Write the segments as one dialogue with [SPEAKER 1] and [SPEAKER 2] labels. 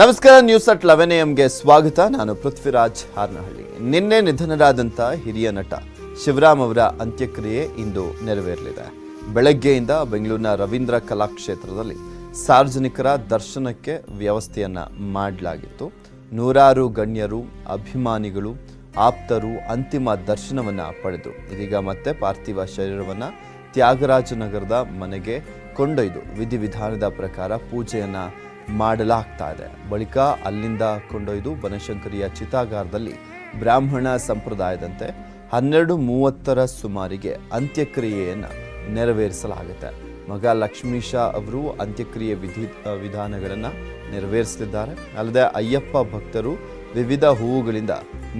[SPEAKER 1] ನಮಸ್ಕಾರ news at eleven ಎಂಗೆ ಸ್ವಾಗತ. ನಾನು ಪೃಥ್ವಿರಾಜ್ ಹಾರ್ನಹಳ್ಳಿ. ನಿನ್ನೆ ನಿಧನರಾದಂಥ ಹಿರಿಯ ನಟ ಶಿವರಾಮ್ ಅವರ ಅಂತ್ಯಕ್ರಿಯೆ ಇಂದು ನೆರವೇರಲಿದೆ. ಬೆಳಗ್ಗೆಯಿಂದ ಬೆಂಗಳೂರಿನ ರವೀಂದ್ರ ಕಲಾಕ್ಷೇತ್ರದಲ್ಲಿ ಸಾರ್ವಜನಿಕರ ದರ್ಶನಕ್ಕೆ ವ್ಯವಸ್ಥೆಯನ್ನ ಮಾಡಲಾಗಿತ್ತು. ನೂರಾರು ಗಣ್ಯರು, ಅಭಿಮಾನಿಗಳು, ಆಪ್ತರು ಅಂತಿಮ ದರ್ಶನವನ್ನ ಪಡೆದರು. ಇದೀಗ ಮತ್ತೆ ಪಾರ್ಥಿವ ಶರೀರವನ್ನು ತ್ಯಾಗರಾಜನಗರದ ಮನೆಗೆ ಕೊಂಡೊಯ್ದು. ವಿಧಿವಿಧಾನದ ಪ್ರಕಾರ ಪೂಜೆಯನ್ನ ಮಾಡಲಾಗ್ತಾ ಇದೆ. ಬಳಿಕ ಅಲ್ಲಿಂದ ಕೊಂಡೊಯ್ದು ಬನಶಂಕರಿಯ ಚಿತಾಗಾರದಲ್ಲಿ ಬ್ರಾಹ್ಮಣ ಸಂಪ್ರದಾಯದಂತೆ ಹನ್ನೆರಡು ಮೂವತ್ತರ ಸುಮಾರಿಗೆ ಅಂತ್ಯಕ್ರಿಯೆಯನ್ನು ನೆರವೇರಿಸಲಾಗುತ್ತೆ. ಮಗ ಲಕ್ಷ್ಮೀಶ ಅವರು ಅಂತ್ಯಕ್ರಿಯೆ ವಿಧಿ ವಿಧಾನಗಳನ್ನು ನೆರವೇರಿಸಲಿದ್ದಾರೆ. ಅಲ್ಲದೆ ಅಯ್ಯಪ್ಪ ಭಕ್ತರು ವಿವಿಧ ಹೂವುಗಳಿಂದ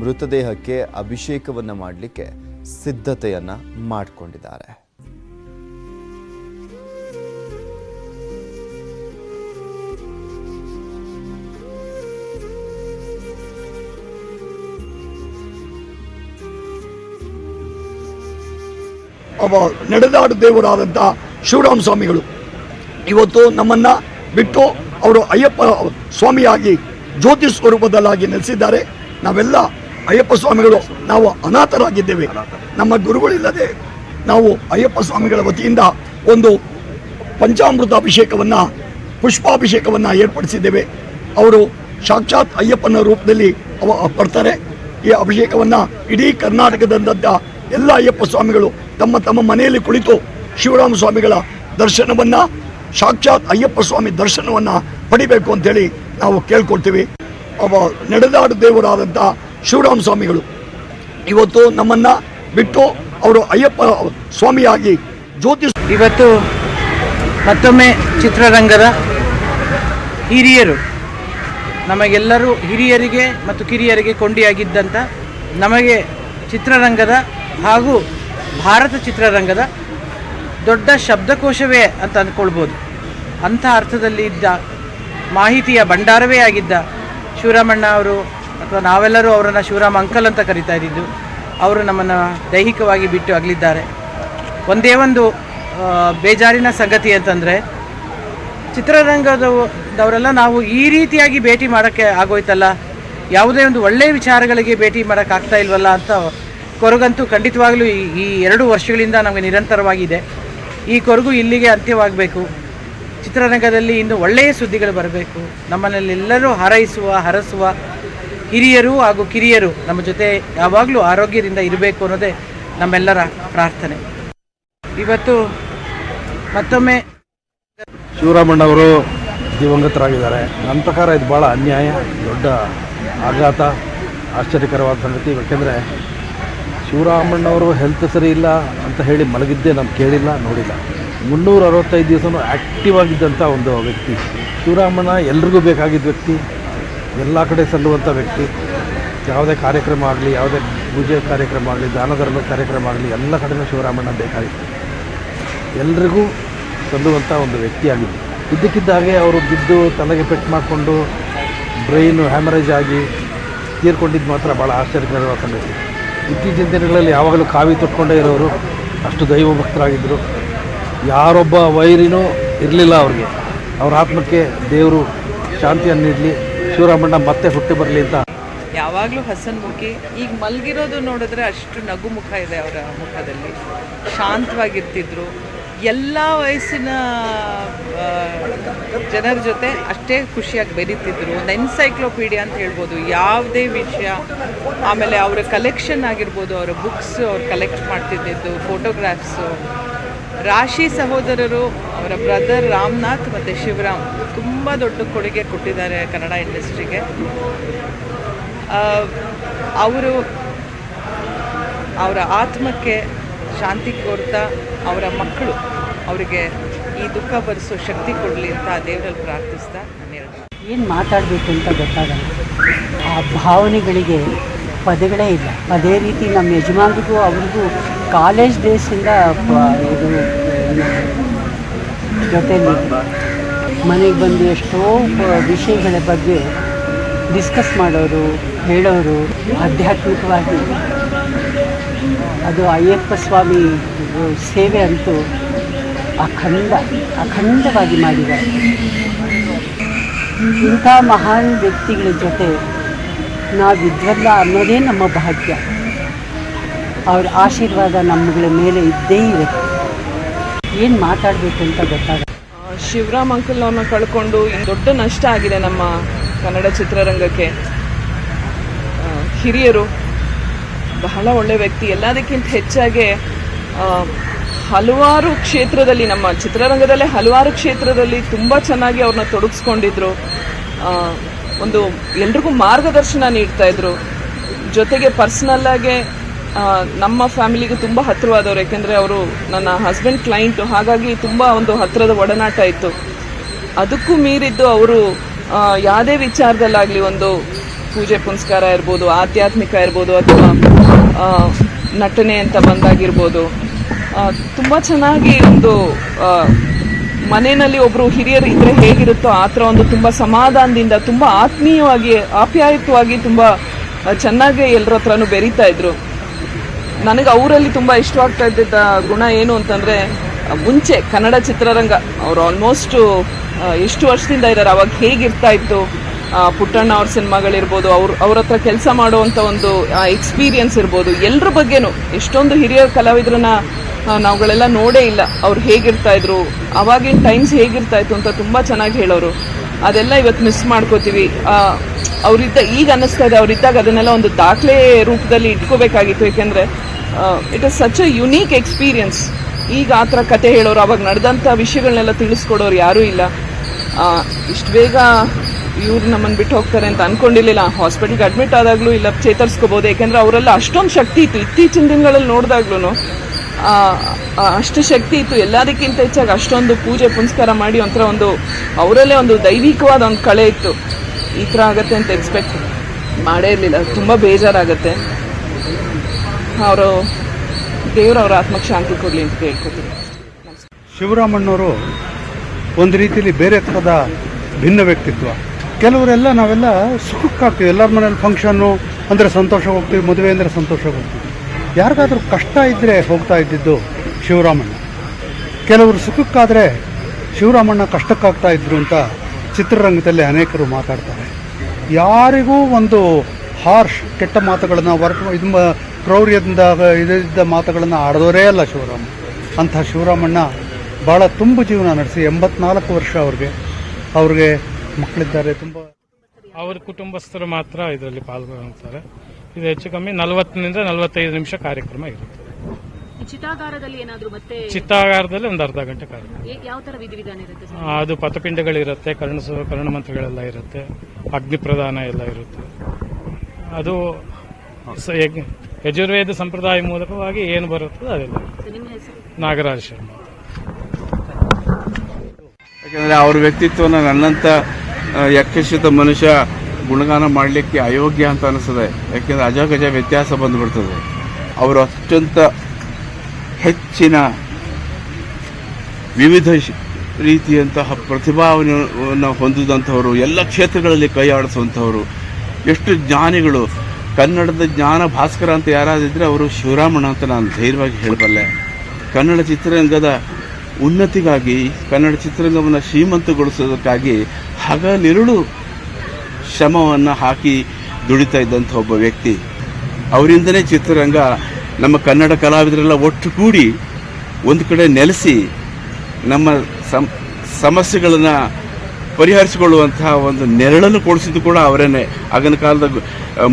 [SPEAKER 1] ಮೃತದೇಹಕ್ಕೆ ಅಭಿಷೇಕವನ್ನು ಮಾಡಲಿಕ್ಕೆ ಸಿದ್ಧತೆಯನ್ನು ಮಾಡಿಕೊಂಡಿದ್ದಾರೆ.
[SPEAKER 2] ನಡೆದಾಡು ದೇವರಾದಂಥ ಶಿವರಾಮ ಸ್ವಾಮಿಗಳು. ಇವತ್ತು ನಮ್ಮನ್ನ ಬಿಟ್ಟು ಅವರು ಅಯ್ಯಪ್ಪ ಸ್ವಾಮಿಯಾಗಿ ಜ್ಯೋತಿ ಸ್ವರೂಪದಲ್ಲಾಗಿ ನೆಲೆಸಿದ್ದಾರೆ. ನಾವೆಲ್ಲ ಅಯ್ಯಪ್ಪ ಸ್ವಾಮಿಗಳು, ನಾವು ಅನಾಥರಾಗಿದ್ದೇವೆ. ನಮ್ಮ ಗುರುಗಳಿಲ್ಲದೆ ನಾವು ಅಯ್ಯಪ್ಪ ಸ್ವಾಮಿಗಳ ವತಿಯಿಂದ ಒಂದು ಪಂಚಾಮೃತ ಅಭಿಷೇಕವನ್ನು, ಪುಷ್ಪಾಭಿಷೇಕವನ್ನು ಏರ್ಪಡಿಸಿದ್ದೇವೆ. ಅವರು ಸಾಕ್ಷಾತ್ ಅಯ್ಯಪ್ಪನ ರೂಪದಲ್ಲಿ ಅವ ಬರ್ತಾರೆ. ಈ ಅಭಿಷೇಕವನ್ನು ಇಡೀ ಕರ್ನಾಟಕದಂತ ಎಲ್ಲ ಅಯ್ಯಪ್ಪ ಸ್ವಾಮಿಗಳು ತಮ್ಮ ತಮ್ಮ ಮನೆಯಲ್ಲಿ ಕುಳಿತು ಶಿವರಾಮ ಸ್ವಾಮಿಗಳ ದರ್ಶನವನ್ನ, ಸಾಕ್ಷಾತ್ ಅಯ್ಯಪ್ಪ ಸ್ವಾಮಿ ದರ್ಶನವನ್ನ ಪಡಿಬೇಕು ಅಂತೇಳಿ ನಾವು ಕೇಳ್ಕೊಳ್ತೀವಿ. ಅವ ನಡೆದಾಡು ದೇವರಾದಂಥ ಶಿವರಾಮ ಸ್ವಾಮಿಗಳು. ಇವತ್ತು ನಮ್ಮನ್ನ ಬಿಟ್ಟು ಅವರು ಅಯ್ಯಪ್ಪ ಸ್ವಾಮಿಯಾಗಿ ಜ್ಯೋತಿ
[SPEAKER 3] ಇವತ್ತು ಮತ್ತೊಮ್ಮೆ ಚಿತ್ರರಂಗದ ಹಿರಿಯರು, ನಮಗೆಲ್ಲರೂ ಹಿರಿಯರಿಗೆ ಮತ್ತು ಕಿರಿಯರಿಗೆ ಕೊಂಡಿಯಾಗಿದ್ದಂಥ ನಮಗೆ ಚಿತ್ರರಂಗದ ಹಾಗೂ ಭಾರತ ಚಿತ್ರರಂಗದ ದೊಡ್ಡ ಶಬ್ದಕೋಶವೇ ಅಂತ ಅಂದ್ಕೊಳ್ಬೋದು. ಅಂಥ ಅರ್ಥದಲ್ಲಿ ಇದ್ದ ಮಾಹಿತಿಯ ಭಂಡಾರವೇ ಆಗಿದ್ದ ಶಿವರಾಮಣ್ಣ ಅವರು ಅಥವಾ ನಾವೆಲ್ಲರೂ ಅವರನ್ನು ಶಿವರಾಮ ಅಂಕಲ್ ಅಂತ ಕರಿತಾ ಇದ್ದಿದ್ದು, ಅವರು ನಮ್ಮನ್ನು ದೈಹಿಕವಾಗಿ ಬಿಟ್ಟು ಅಗಲಿದ್ದಾರೆ. ಒಂದೇ ಒಂದು ಬೇಜಾರಿನ ಸಂಗತಿ ಅಂತಂದರೆ, ಚಿತ್ರರಂಗದವರೆಲ್ಲ ನಾವು ಈ ರೀತಿಯಾಗಿ ಭೇಟಿ ಮಾಡೋಕ್ಕೆ ಆಗೋಯ್ತಲ್ಲ? ಯಾವುದೇ ಒಂದು ಒಳ್ಳೆಯ ವಿಚಾರಗಳಿಗೆ ಭೇಟಿ ಮಾಡೋಕ್ಕಾಗ್ತಾ ಇಲ್ವಲ್ಲ ಅಂತ ಕೊರಗಂತೂ ಖಂಡಿತವಾಗಲೂ ಈ ಎರಡು ವರ್ಷಗಳಿಂದ ನಮಗೆ ನಿರಂತರವಾಗಿದೆ. ಈ ಕೊರಗು ಇಲ್ಲಿಗೆ ಅಂತ್ಯವಾಗಬೇಕು. ಚಿತ್ರರಂಗದಲ್ಲಿ ಇನ್ನು ಒಳ್ಳೆಯ ಸುದ್ದಿಗಳು ಬರಬೇಕು. ನಮ್ಮನ್ನೆಲ್ಲರೂ ಹಾರೈಸುವ, ಹರಸುವ ಹಿರಿಯರು ಹಾಗೂ ಕಿರಿಯರು ನಮ್ಮ ಜೊತೆ ಯಾವಾಗಲೂ ಆರೋಗ್ಯದಿಂದ ಇರಬೇಕು ಅನ್ನೋದೇ ನಮ್ಮೆಲ್ಲರ ಪ್ರಾರ್ಥನೆ. ಇವತ್ತು ಮತ್ತೊಮ್ಮೆ
[SPEAKER 4] ಶಿವರಾಮಣ್ಣವರು ದಿವಂಗತರಾಗಿದ್ದಾರೆ. ನನ್ನ ಪ್ರಕಾರ ಇದು ಭಾಳ ಅನ್ಯಾಯ, ದೊಡ್ಡ ಆಘಾತ ಆಶ್ಚರ್ಯಕರವಾದ ಸಂಗತಿ ಯಾಕೆಂದರೆ ಶಿವರಾಮಣ್ಣವರು ಹೆಲ್ತ್ ಸರಿ ಇಲ್ಲ ಅಂತ ಹೇಳಿ ಮಲಗಿದ್ದೆ ನಾನು ಕೇಳಿಲ್ಲ, ನೋಡಿಲ್ಲ. ಮುನ್ನೂರ ಅರವತ್ತೈದು ದಿವಸನೂ ಆ್ಯಕ್ಟಿವ್ ಆಗಿದ್ದಂಥ ಒಂದು ವ್ಯಕ್ತಿ. ಶಿವರಾಮಣ್ಣ ಎಲ್ರಿಗೂ ಬೇಕಾಗಿದ್ದ ವ್ಯಕ್ತಿ, ಎಲ್ಲ ಕಡೆ ಸಲ್ಲುವಂಥ ವ್ಯಕ್ತಿ. ಯಾವುದೇ ಕಾರ್ಯಕ್ರಮ ಆಗಲಿ, ಯಾವುದೇ ಪೂಜೆ ಕಾರ್ಯಕ್ರಮ ಆಗಲಿ ದಾನ ಧರ್ಮ ಕಾರ್ಯಕ್ರಮ ಆಗಲಿ, ಎಲ್ಲ ಕಡೆಯೂ ಶಿವರಾಮಣ್ಣ ಬೇಕಾಗಿತ್ತು. ಎಲ್ರಿಗೂ ಸಲ್ಲುವಂಥ ಒಂದು ವ್ಯಕ್ತಿಯಾಗಿದ್ದು ಇದ್ದಕ್ಕಿದ್ದ ಹಾಗೆ ಅವರು ಬಿದ್ದು ತಲೆಗೆ ಪೆಟ್ಟು ಮಾಡಿಕೊಂಡು ಬ್ರೈನು ಹ್ಯಾಮರೇಜ್ ಆಗಿ ತೀರ್ಕೊಂಡಿದ್ದು ಮಾತ್ರ ಭಾಳ ಆಶ್ಚರ್ಯಕರವಾದ ಸಂಗತಿ. ಇತ್ತೀಚಿನ ದಿನಗಳಲ್ಲಿ ಯಾವಾಗಲೂ ಕಾವಿ ತೊಟ್ಕೊಂಡೇ ಇರೋರು ಅಷ್ಟು ದೈವ ಭಕ್ತರಾಗಿದ್ದರು ಯಾರೊಬ್ಬ ವೈರಿನೂ ಇರಲಿಲ್ಲ ಅವ್ರಿಗೆ. ಅವ್ರ ಆತ್ಮಕ್ಕೆ ದೇವರು ಶಾಂತಿಯನ್ನು ನೀಡಲಿ, ಶಿವರಾಮಣ್ಣ ಮತ್ತೆ ಹುಟ್ಟಿ ಬರಲಿ ಅಂತ.
[SPEAKER 5] ಯಾವಾಗಲೂ ಹಸನ್ಮುಖಿ ಈಗ ಮಲಗಿರೋದು ನೋಡಿದ್ರೆ ಅಷ್ಟು ನಗು ಮುಖ ಇದೆ ಅವರ ಮುಖದಲ್ಲಿ. ಶಾಂತವಾಗಿರ್ತಿದ್ರು. ಎಲ್ಲ ವಯಸ್ಸಿನ ಜನರ ಜೊತೆ ಅಷ್ಟೇ ಖುಷಿಯಾಗಿ ಬೆರೀತಿದ್ರು. ಒಂದು ಎನ್ಸೈಕ್ಲೋಪೀಡಿಯಾ ಅಂತ ಹೇಳ್ಬೋದು, ಯಾವುದೇ ವಿಷಯ. ಆಮೇಲೆ ಅವರ ಕಲೆಕ್ಷನ್ ಆಗಿರ್ಬೋದು, ಅವರ ಬುಕ್ಸ್ ಅವ್ರು ಕಲೆಕ್ಟ್ ಮಾಡ್ತಿದ್ದಿದ್ದು ಫೋಟೋಗ್ರಾಫ್ಸು ರಾಶಿ ಸಹೋದರರು, ಅವರ ಬ್ರದರ್ ರಾಮನಾಥ್ ಮತ್ತು ಶಿವರಾಮ್, ತುಂಬ ದೊಡ್ಡ ಕೊಡುಗೆ ಕೊಟ್ಟಿದ್ದಾರೆ ಕನ್ನಡ ಇಂಡಸ್ಟ್ರಿಗೆ. ಅವರು ಅವರ ಆತ್ಮಕ್ಕೆ ಶಾಂತಿ ಕೋರ್ತಾ ಅವರ ಮಕ್ಕಳು ಅವರಿಗೆ ಈ ದುಃಖ ಭರಿಸೋ ಶಕ್ತಿ ಕೊಡಲಿ ಅಂತ ದೇವರಲ್ಲಿ ಪ್ರಾರ್ಥಿಸ್ತಾ ನಾನು
[SPEAKER 6] ಏನು ಮಾತಾಡಬೇಕು ಅಂತ ಗೊತ್ತಾಗಲ್ಲ. ಆ ಭಾವನೆಗಳಿಗೆ ಪದಗಳೇ ಇಲ್ಲ. ಅದೇ ರೀತಿ ನಮ್ಮ ಯಜಮಾನ್ರಿಗೂ ಅವ್ರಿಗೂ ಕಾಲೇಜ್ ಡೇಸಿಂದ ಇದು ಜೊತೆಯಲ್ಲಿ ಮನೆಗೆ ಬಂದು ಎಷ್ಟೋ ವಿಷಯಗಳ ಬಗ್ಗೆ ಡಿಸ್ಕಸ್ ಮಾಡೋರು, ಹೇಳೋರು ಆಧ್ಯಾತ್ಮಿಕವಾಗಿ. ಅದು ಅಯ್ಯಪ್ಪ ಸ್ವಾಮಿ ಸೇವೆ ಅಂತೂ ಅಖಂಡ, ಅಖಂಡವಾಗಿ ಮಾಡಿದ್ದಾರೆ. ಇಂಥ ಮಹಾನ್ ವ್ಯಕ್ತಿಗಳ ಜೊತೆ ನಾವಿದ್ವಲ್ಲ ಅನ್ನೋದೇ ನಮ್ಮ ಭಾಗ್ಯ. ಅವ್ರ ಆಶೀರ್ವಾದ ನಮ್ಮಗಳ ಮೇಲೆ ಇದ್ದೇ ಇದೆ. ಏನು ಮಾತಾಡಬೇಕು ಅಂತ ಗೊತ್ತಾಗ
[SPEAKER 5] ಶಿವರಾಮ್ ಅಂಕಲ್ ಅವ್ರನ್ನ ಕಳ್ಕೊಂಡು ದೊಡ್ಡ ನಷ್ಟ ಆಗಿದೆ ನಮ್ಮ ಕನ್ನಡ ಚಿತ್ರರಂಗಕ್ಕೆ. ಹಿರಿಯರು ಬಹಳ ಒಳ್ಳೆ ವ್ಯಕ್ತಿ. ಎಲ್ಲದಕ್ಕಿಂತ ಹೆಚ್ಚಾಗಿ ಹಲವಾರು ಕ್ಷೇತ್ರದಲ್ಲಿ, ನಮ್ಮ ಚಿತ್ರರಂಗದಲ್ಲೇ ಹಲವಾರು ಕ್ಷೇತ್ರದಲ್ಲಿ ತುಂಬ ಚೆನ್ನಾಗಿ ಅವ್ರನ್ನ ತೊಡಗಿಸ್ಕೊಂಡಿದ್ರು. ಒಂದು ಎಲ್ರಿಗೂ ಮಾರ್ಗದರ್ಶನ ನೀಡ್ತಾ ಇದ್ರು. ಜೊತೆಗೆ ಪರ್ಸನಲ್ ಆಗಿ ನಮ್ಮ ಫ್ಯಾಮಿಲಿಗೆ ತುಂಬ ಹತ್ತಿರವಾದವರು ಯಾಕೆಂದರೆ ಅವರು ನನ್ನ ಹಸ್ಬೆಂಡ್ ಕ್ಲೈಂಟು ಹಾಗಾಗಿ ತುಂಬ ಒಂದು ಹತ್ತಿರದ ಒಡನಾಟ ಇತ್ತು. ಅದಕ್ಕೂ ಮೀರಿದ್ದು ಅವರು ಯಾವುದೇ ವಿಚಾರದಲ್ಲಾಗಲಿ ಒಂದು ಪೂಜೆ ಪುನಸ್ಕಾರ ಇರ್ಬೋದು, ಆಧ್ಯಾತ್ಮಿಕ ಇರ್ಬೋದು ಅಥವಾ ನಟನೆ ಅಂತ ಬಂದಾಗಿರ್ಬೋದು. ತುಂಬ ಚೆನ್ನಾಗಿ ಒಂದು ಮನೆಯಲ್ಲಿ ಒಬ್ಬರು ಹಿರಿಯರು ಇದ್ರೆ ಹೇಗಿರುತ್ತೋ ಆ ಥರ ಒಂದು ತುಂಬ ಸಮಾಧಾನದಿಂದ, ತುಂಬ ಆತ್ಮೀಯವಾಗಿ, ಆಪ್ಯಾಯತವಾಗಿ ತುಂಬ ಚೆನ್ನಾಗಿ ಎಲ್ಲರ ಹತ್ರನೂ ಬೆರೀತಾ ಇದ್ರು. ನನಗೆ ಅವರಲ್ಲಿ ತುಂಬ ಇಷ್ಟವಾಗ್ತಾ ಇದ್ದಿದ್ದ ಗುಣ ಏನು ಅಂತಂದರೆ ಮುಂಚೆ ಕನ್ನಡ ಚಿತ್ರರಂಗ, ಅವರು ಆಲ್ಮೋಸ್ಟ್ ಎಷ್ಟು ವರ್ಷದಿಂದ ಇದ್ದಾರೆ ಅವಾಗ ಹೇಗಿರ್ತಾ ಇತ್ತು ಪುಟ್ಟಣ್ಣ ಅವ್ರ ಸಿನಿಮಾಗಳಿರ್ಬೋದು, ಅವ್ರ ಅವ್ರ ಹತ್ರ ಕೆಲಸ ಮಾಡುವಂಥ ಒಂದು ಎಕ್ಸ್ಪೀರಿಯನ್ಸ್ ಇರ್ಬೋದು ಎಲ್ಲರ ಬಗ್ಗೆನೂ, ಎಷ್ಟೊಂದು ಹಿರಿಯ ಕಲಾವಿದ್ರನ್ನ ನಾವುಗಳೆಲ್ಲ ನೋಡೇ ಇಲ್ಲ ಅವ್ರು ಹೇಗಿರ್ತಾ ಇದ್ರು. ಅವಾಗಿನ ಟೈಮ್ಸ್ ಹೇಗಿರ್ತಾ ಇತ್ತು ಅಂತ ತುಂಬ ಚೆನ್ನಾಗಿ ಹೇಳೋರು. ಅದೆಲ್ಲ ಇವತ್ತು ಮಿಸ್ ಮಾಡ್ಕೋತೀವಿ. ಅವರಿದ್ದ, ಈಗ ಅನ್ನಿಸ್ತಾ ಇದೆ, ಅವ್ರಿದ್ದಾಗ ಅದನ್ನೆಲ್ಲ ಒಂದು ದಾಖಲೆ ರೂಪದಲ್ಲಿ ಇಟ್ಕೋಬೇಕಾಗಿತ್ತು. ಏಕೆಂದರೆ it is such a unique experience ಈಗ ಆ ಥರ ಕತೆ ಹೇಳೋರು, ಅವಾಗ ನಡೆದಂಥ ವಿಷಯಗಳನ್ನೆಲ್ಲ ತಿಳಿಸ್ಕೊಡೋರು ಯಾರೂ ಇಲ್ಲ. ಇಷ್ಟು ಬೇಗ ಇವ್ರು ನಮ್ಮನ್ನು ಬಿಟ್ಟು ಹೋಗ್ತಾರೆ ಅಂತ ಅನ್ಕೊಂಡಿರ್ಲಿಲ್ಲ. ಹಾಸ್ಪಿಟ್ಲಿಗೆ ಅಡ್ಮಿಟ್ ಆದಾಗಲೂ ಇಲ್ಲ, ಚೇತರಿಸ್ಕೋಬೋದು. ಏಕೆಂದರೆ ಅವರೆಲ್ಲ ಅಷ್ಟೊಂದು ಶಕ್ತಿ ಇತ್ತು. ಇತ್ತೀಚಿನ ದಿನಗಳಲ್ಲಿ ನೋಡಿದಾಗ್ಲೂ ಅಷ್ಟು ಶಕ್ತಿ ಇತ್ತು. ಎಲ್ಲದಕ್ಕಿಂತ ಹೆಚ್ಚಾಗಿ ಅಷ್ಟೊಂದು ಪೂಜೆ, ಪುನಸ್ಕಾರ ಮಾಡಿ ಒಂಥರ ಒಂದು, ಅವರಲ್ಲೇ ಒಂದು ದೈವಿಕವಾದ ಒಂದು ಕಳೆ ಇತ್ತು. ಈ ಥರ ಆಗತ್ತೆ ಅಂತ ಎಕ್ಸ್ಪೆಕ್ಟ್ ಮಾಡೇ ಇರಲಿಲ್ಲ. ತುಂಬ ಬೇಜಾರಾಗತ್ತೆ. ಅವರು, ದೇವರು ಅವ್ರ ಆತ್ಮಕ್ಕೆ ಶಾಂತಿ ಕೊಡಲಿ ಅಂತ ಕೇಳ್ಕೊತೀನಿ
[SPEAKER 7] ಶಿವರಾಮಣ್ಣವರು ಒಂದು ರೀತಿಯಲ್ಲಿ ಬೇರೆ ಥರದ ಭಿನ್ನ ವ್ಯಕ್ತಿತ್ವ. ಕೆಲವರೆಲ್ಲ ನಾವೆಲ್ಲ ಸುಖಕ್ಕಾಗ್ತೀವಿ. ಎಲ್ಲರ ಮನೇಲಿ ಫಂಕ್ಷನ್ನು ಅಂದರೆ ಸಂತೋಷ ಹೋಗ್ತೀವಿ ಮದುವೆ ಅಂದರೆ ಸಂತೋಷ ಹೋಗ್ತೀವಿ. ಯಾರಿಗಾದ್ರೂ ಕಷ್ಟ ಇದ್ದರೆ ಹೋಗ್ತಾ ಇದ್ದಿದ್ದು ಶಿವರಾಮಣ್ಣ. ಕೆಲವರು ಸುಖಕ್ಕಾದರೆ ಶಿವರಾಮಣ್ಣ ಕಷ್ಟಕ್ಕಾಗ್ತಾ ಇದ್ರು ಅಂತ ಚಿತ್ರರಂಗದಲ್ಲಿ ಅನೇಕರು ಮಾತಾಡ್ತಾರೆ. ಯಾರಿಗೂ ಒಂದು ಹಾರ್ಷ್, ಕೆಟ್ಟ ಮಾತುಗಳನ್ನು ವರ್ಕ್ ಇದು ಕ್ರೌರ್ಯದಿಂದ ಇದ್ದ ಮಾತುಗಳನ್ನು ಆಡೋರೇ ಅಲ್ಲ ಶಿವರಾಮ ಅಂಥ ಶಿವರಾಮಣ್ಣ ಭಾಳ ತುಂಬ ಜೀವನ ನಡೆಸಿ ಎಂಬತ್ನಾಲ್ಕು ವರ್ಷ ಅವ್ರಿಗೆ ಅವ್ರಿಗೆ ಮಕ್ಕಳಿದ್ದಾರೆ, ತುಂಬ
[SPEAKER 8] ಅವ್ರ ಕುಟುಂಬಸ್ಥರು ಮಾತ್ರ ಇದರಲ್ಲಿ ಪಾಲ್ಗೊಳ್ಳುತ್ತಾರೆ. ಇದು ಹೆಚ್ಚು ಕಮ್ಮಿ ನಲವತ್ತರಿಂದ ನಲವತ್ತೈದು ನಿಮಿಷ ಕಾರ್ಯಕ್ರಮ ಇರುತ್ತೆ.
[SPEAKER 9] ಚಿತ್ತಾಗಾರದಲ್ಲಿ ಏನಾದ್ರು ಮತ್ತೆ
[SPEAKER 8] ಚಿತ್ತಾಗಾರದಲ್ಲಿ ಒಂದು ಅರ್ಧ ಗಂಟೆ ಕಾರ್ಯಕ್ರಮ.
[SPEAKER 9] ಯಾವ ತರ ವಿಧಿವಿಧಾನ ಇರುತ್ತೆ ಸರ್?
[SPEAKER 8] ಅದು ಪಥಪಿಂಡಗಳಿರುತ್ತೆ ಕರ್ಣಸು ಕರ್ಣಮಂತ್ರಗಳೆಲ್ಲ ಇರುತ್ತೆ ಅಗ್ನಿ ಪ್ರದಾನ ಎಲ್ಲ ಇರುತ್ತೆ. ಅದು ಸ- ಯಜ್ಞ- ಯಜುರ್ವೇದ ಸಂಪ್ರದಾಯ ಮೂಲಕವಾಗಿ ಏನು ಬರುತ್ತದೆ ಅದೆಲ್ಲ.
[SPEAKER 9] ಸರ್, ನಿಮ್ಮ ಹೆಸರು?
[SPEAKER 8] ನಾಗರಾಜ ಶರ್ಮ.
[SPEAKER 10] ಯಾಕಂದರೆ ಅವ್ರ ವ್ಯಕ್ತಿತ್ವನ ನನ್ನಂಥ ಆ, ಯಕ್ಷಿತ ಮನುಷ್ಯ ಗುಣಗಾನ ಮಾಡಲಿಕ್ಕೆ ಅಯೋಗ್ಯ ಅಂತ ಅನಿಸ್ತದೆ. ಯಾಕೆಂದರೆ ಅಜಗಜ ವ್ಯತ್ಯಾಸ ಬಂದುಬಿಡ್ತದೆ. ಅವರು ಅತ್ಯಂತ ಹೆಚ್ಚಿನ ವಿವಿಧ ರೀತಿಯಂತಹ ಪ್ರತಿಭಾವನ್ನು ಹೊಂದಿದಂಥವರು, ಎಲ್ಲ ಕ್ಷೇತ್ರಗಳಲ್ಲಿ ಕೈ ಆಡಿಸುವಂಥವರು, ಎಷ್ಟು ಜ್ಞಾನಿಗಳು. ಕನ್ನಡದ ಜ್ಞಾನ ಭಾಸ್ಕರ ಅಂತ ಯಾರಾದಿದ್ದರೆ ಅವರು ಶಿವರಾಮಣ್ಣ ಅಂತ ನಾನು ಧೈರ್ಯವಾಗಿ ಹೇಳಬಲ್ಲೆ. ಕನ್ನಡ ಚಿತ್ರರಂಗದ ಉನ್ನತಿಗಾಗಿ, ಕನ್ನಡ ಚಿತ್ರರಂಗವನ್ನು ಶ್ರೀಮಂತಗೊಳಿಸೋದಕ್ಕಾಗಿ ಹಗಲಿರುಳು ಶ್ರಮವನ್ನು ಹಾಕಿ ದುಡಿತಾ ಇದ್ದಂಥ ಒಬ್ಬ ವ್ಯಕ್ತಿ. ಅವರಿಂದನೇ ಚಿತ್ರರಂಗ ನಮ್ಮ ಕನ್ನಡ ಕಲಾವಿದರೆಲ್ಲ ಒಟ್ಟುಗೂಡಿ ಒಂದು ಕಡೆ ನೆಲೆಸಿ ನಮ್ಮ ಸಮ್ ಸಮಸ್ಯೆಗಳನ್ನು ಪರಿಹರಿಸಿಕೊಳ್ಳುವಂತಹ ಒಂದು ನೆರಳನ್ನು ಕೊಡಿಸಿದ್ದು ಕೂಡ ಅವರೇನೆ. ಆಗಿನ ಕಾಲದ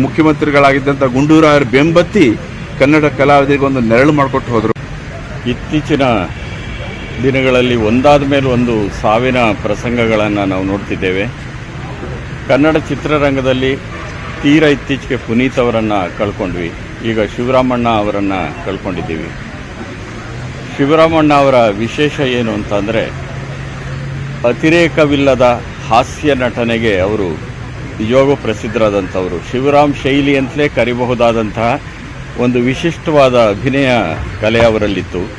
[SPEAKER 10] ಮುಖ್ಯಮಂತ್ರಿಗಳಾಗಿದ್ದಂಥ ಗುಂಡೂರಾಯರ ಬೆಂಬತ್ತಿ ಕನ್ನಡ ಕಲಾವಿದರಿಗೆ ಒಂದು ನೆರಳು ಮಾಡಿಕೊಟ್ಟು ಹೋದರು.
[SPEAKER 11] ಇತ್ತೀಚಿನ ದಿನಗಳಲ್ಲಿ ಒಂದಾದ ಮೇಲೆ ಒಂದು ಸಾವಿನ ಪ್ರಸಂಗಗಳನ್ನು ನಾವು ನೋಡ್ತಿದ್ದೇವೆ. ಕನ್ನಡ ಚಿತ್ರರಂಗದಲ್ಲಿ ತೀರ ಇತ್ತೀಚೆಗೆ ಪುನೀತ್ ಅವರನ್ನು ಕಳ್ಕೊಂಡ್ವಿ. ಈಗ ಶಿವರಾಮಣ್ಣ ಅವರನ್ನು ಕಳ್ಕೊಂಡಿದ್ದೀವಿ. ಶಿವರಾಮಣ್ಣ ಅವರ ವಿಶೇಷ ಏನು ಅಂತಂದರೆ, ಅತಿರೇಕವಿಲ್ಲದ ಹಾಸ್ಯ ನಟನೆಗೆ ಅವರು ನಿಜವಾಗೂ ಪ್ರಸಿದ್ಧರಾದಂಥವರು. ಶಿವರಾಮ್ ಶೈಲಿ ಅಂತಲೇ ಕರಿಬಹುದಾದಂತಹ ಒಂದು ವಿಶಿಷ್ಟವಾದ ಅಭಿನಯ ಕಲೆ ಅವರಲ್ಲಿತ್ತು.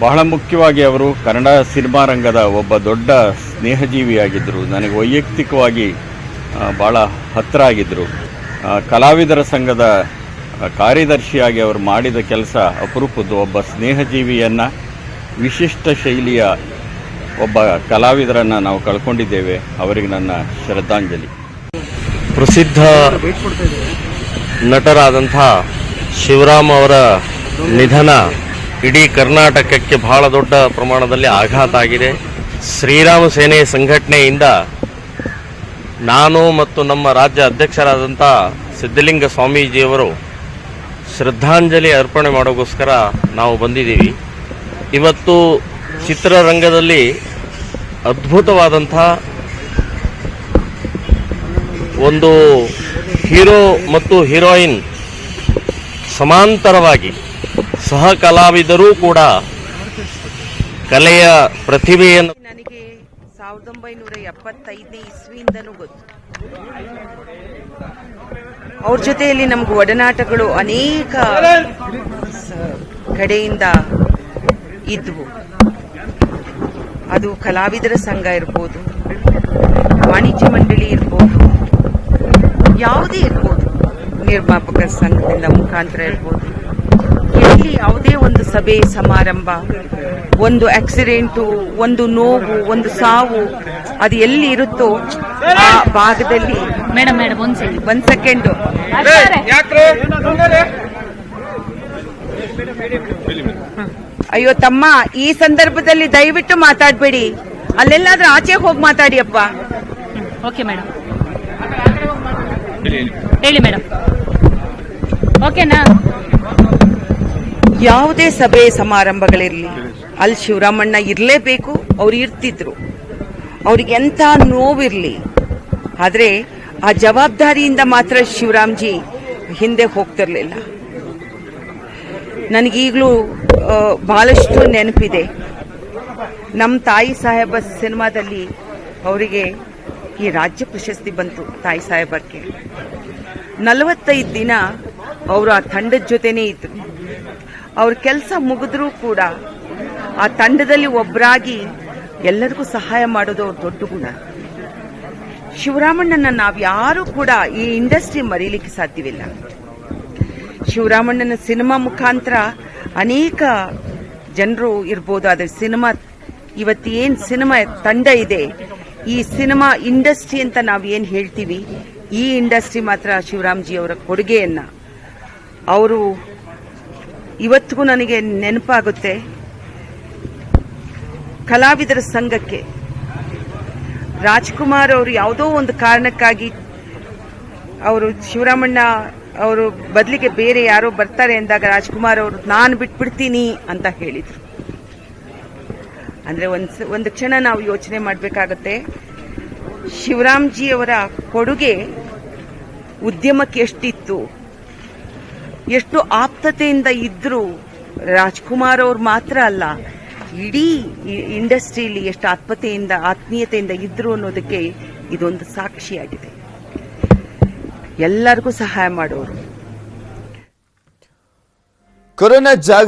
[SPEAKER 11] ಬಹಳ ಮುಖ್ಯವಾಗಿ ಅವರು ಕನ್ನಡ ಸಿನಿಮಾ ರಂಗದ ಒಬ್ಬ ದೊಡ್ಡ ಸ್ನೇಹಜೀವಿಯಾಗಿದ್ದರು. ನನಗೆ ವೈಯಕ್ತಿಕವಾಗಿ ಭಾಳ ಹತ್ತಿರ ಆಗಿದ್ದರು ಕಲಾವಿದರ ಸಂಘದ ಕಾರ್ಯದರ್ಶಿಯಾಗಿ ಅವರು ಮಾಡಿದ ಕೆಲಸ ಅಪರೂಪದ್ದು. ಒಬ್ಬ ಸ್ನೇಹಜೀವಿಯನ್ನು, ವಿಶಿಷ್ಟ ಶೈಲಿಯ ಒಬ್ಬ ಕಲಾವಿದರನ್ನು ನಾವು ಕಳ್ಕೊಂಡಿದ್ದೇವೆ. ಅವರಿಗೆ ನನ್ನ ಶ್ರದ್ಧಾಂಜಲಿ.
[SPEAKER 12] ಪ್ರಸಿದ್ಧ ನಟರಾದಂಥ ಶಿವರಾಮ್ ಅವರ ನಿಧನ ಇಡೀ ಕರ್ನಾಟಕಕ್ಕೆ ಬಹಳ ದೊಡ್ಡ ಪ್ರಮಾಣದಲ್ಲಿ ಆಘಾತ ಆಗಿದೆ. ಶ್ರೀರಾಮ ಸೇನೆ ಸಂಘಟನೆಯಿಂದ ನಾನು ಮತ್ತು ನಮ್ಮ ರಾಜ್ಯ ಅಧ್ಯಕ್ಷರಾದಂಥ ಸಿದ್ಧಲಿಂಗ ಸ್ವಾಮೀಜಿಯವರು ಶ್ರದ್ಧಾಂಜಲಿ ಅರ್ಪಣೆ ಮಾಡೋಕ್ಕೋಸ್ಕರ ನಾವು ಬಂದಿದ್ದೀವಿ. ಇವತ್ತು ಚಿತ್ರರಂಗದಲ್ಲಿ ಅದ್ಭುತವಾದಂಥ ಒಂದು ಹೀರೋ ಮತ್ತು ಹೀರೋಯಿನ್ ಸಮಾಂತರವಾಗಿ ಸಹ ಕಲಾವಿದರೂ ಕೂಡ ಕಲೆಯ ಪ್ರತಿಭೆಯನ್ನು
[SPEAKER 13] ಸಾವಿರದ ಒಂಬೈನೂರ ಎಪ್ಪತ್ತೈದನೇ ಇಸ್ವಿಯಿಂದನೂ ಗೊತ್ತು. ಅವ್ರ ಜೊತೆಯಲ್ಲಿ ನಮ್ಗೆ ಒಡನಾಟಗಳು ಅನೇಕ ಕಡೆಯಿಂದ ಇದ್ವು. ಅದು ಕಲಾವಿದರ ಸಂಘ ಇರ್ಬೋದು, ವಾಣಿಜ್ಯ ಮಂಡಳಿ ಇರ್ಬೋದು, ಯಾವುದೇ ಇರ್ಬೋದು, ನಿರ್ಮಾಪಕ ಸಂಘದಿಂದ ಮುಖಾಂತರ ಇರ್ಬೋದು. ಎಲ್ಲಿ ಯಾವುದೇ ಒಂದು ಸಭೆ ಸಮಾರಂಭ ಒಂದು ಆಕ್ಸಿಡೆಂಟು ಒಂದು ನೋವು ಒಂದು ಸಾವು ಅದು ಎಲ್ಲಿ ಇರುತ್ತೋ ಆ ಭಾಗದಲ್ಲಿ
[SPEAKER 14] ಮೇಡಮ್ ಮೇಡಮ್ ಒಂದ್ ಸೆಕೆಂಡ್
[SPEAKER 13] ಒಂದ್ ಸೆಕೆಂಡು ಅಯ್ಯೋ ತಮ್ಮ ಈ ಸಂದರ್ಭದಲ್ಲಿ ದಯವಿಟ್ಟು ಮಾತಾಡ್ಬೇಡಿ. ಅಲ್ಲೆಲ್ಲಾದ್ರೂ ಆಚೆ ಹೋಗಿ ಮಾತಾಡಿ ಅಪ್ಪ
[SPEAKER 14] ಓಕೆ ಮೇಡಮ್. ಹೇಳಿ ಮೇಡಮ್. ಓಕೆನಾ?
[SPEAKER 13] ಯಾವುದೇ ಸಭೆ ಸಮಾರಂಭಗಳಿರಲಿ. ಅಲ್ಲಿ ಶಿವರಾಮಣ್ಣ ಇರಲೇಬೇಕು, ಅವ್ರು ಇರ್ತಿದ್ರು. ಅವ್ರಿಗೆ ಎಂಥ ನೋವಿರಲಿ. ಆದರೆ ಆ ಜವಾಬ್ದಾರಿಯಿಂದ ಮಾತ್ರ ಶಿವರಾಮ್ಜಿ ಹಿಂದೆ ಹೋಗ್ತಿರ್ಲಿಲ್ಲ. ನನಗೀಗಲೂ ಬಹಳಷ್ಟು ನೆನಪಿದೆ. ನಮ್ಮ ತಾಯಿ ಸಾಹೇಬ ಸಿನಿಮಾದಲ್ಲಿ ಅವರಿಗೆ ಈ ರಾಜ್ಯ ಪ್ರಶಸ್ತಿ ಬಂತು, ತಾಯಿ ಸಾಹೇಬಕ್ಕೆ ನಲವತ್ತೈದು ದಿನ ಅವರು ಆ ತಂಡದ ಜೊತೆನೇ ಇದ್ರು. ಅವ್ರ ಕೆಲಸ ಮುಗಿದ್ರೂ ಕೂಡ ಆ ತಂಡದಲ್ಲಿ ಒಬ್ಬರಾಗಿ ಎಲ್ಲರಿಗೂ ಸಹಾಯ ಮಾಡೋದು ಅವ್ರ ದೊಡ್ಡ ಗುಣ. ಶಿವರಾಮಣ್ಣನ ನಾವು ಯಾರು ಕೂಡ ಈ ಇಂಡಸ್ಟ್ರಿ ಮರೀಲಿಕ್ಕೆ ಸಾಧ್ಯವಿಲ್ಲ. ಶಿವರಾಮಣ್ಣನ ಸಿನಿಮಾ ಮುಖಾಂತರ ಅನೇಕ ಜನರು ಇರ್ಬೋದು, ಆದರೆ ಸಿನಿಮಾ ಇವತ್ತು ಏನು ಸಿನಿಮಾ ತಂಡ ಇದೆ, ಈ ಸಿನಿಮಾ ಇಂಡಸ್ಟ್ರಿ ಅಂತ ನಾವು ಏನು ಹೇಳ್ತೀವಿ, ಈ ಇಂಡಸ್ಟ್ರಿ ಮಾತ್ರ ಶಿವರಾಮ್ಜಿ ಅವರ ಕೊಡುಗೆಯನ್ನ. ಅವರು ಇವತ್ತಿಗೂ ನನಗೆ ನೆನಪಾಗುತ್ತೆ. ಕಲಾವಿದರ ಸಂಘಕ್ಕೆ ರಾಜ್ಕುಮಾರ್ ಅವರು ಯಾವುದೋ ಒಂದು ಕಾರಣಕ್ಕಾಗಿ ಅವರು ಶಿವರಾಮಣ್ಣ ಅವರು ಬದಲಿಗೆ ಬೇರೆ ಯಾರೋ ಬರ್ತಾರೆ ಅಂದಾಗ ರಾಜ್ಕುಮಾರ್ ಅವರು, ನಾನು ಬಿಟ್ಬಿಡ್ತೀನಿ ಅಂತ ಹೇಳಿದರು. ಅಂದರೆ ಒಂದು ಒಂದು ಕ್ಷಣ ನಾವು ಯೋಚನೆ ಮಾಡಬೇಕಾಗತ್ತೆ. ಶಿವರಾಮ್ಜಿಯವರ ಕೊಡುಗೆ ಉದ್ಯಮಕ್ಕೆ ಎಷ್ಟಿತ್ತು? ಎಷ್ಟು ಆಪ್ತತೆಯಿಂದ ಇದ್ರು ರಾಜ್ಕುಮಾರ್ ಅವ್ರು ಮಾತ್ರ ಅಲ್ಲ, ಇಡೀ ಇಂಡಸ್ಟ್ರಿಯಲ್ಲಿ ಎಷ್ಟು ಆತ್ಮತೆಯಿಂದ, ಆತ್ಮೀಯತೆಯಿಂದ ಇದ್ರು ಅನ್ನೋದಕ್ಕೆ ಇದೊಂದು ಸಾಕ್ಷಿಯಾಗಿದೆ. ಎಲ್ಲರಿಗೂ ಸಹಾಯ ಮಾಡೋರು.
[SPEAKER 1] ಕೊರೋನಾ ಜಾಗ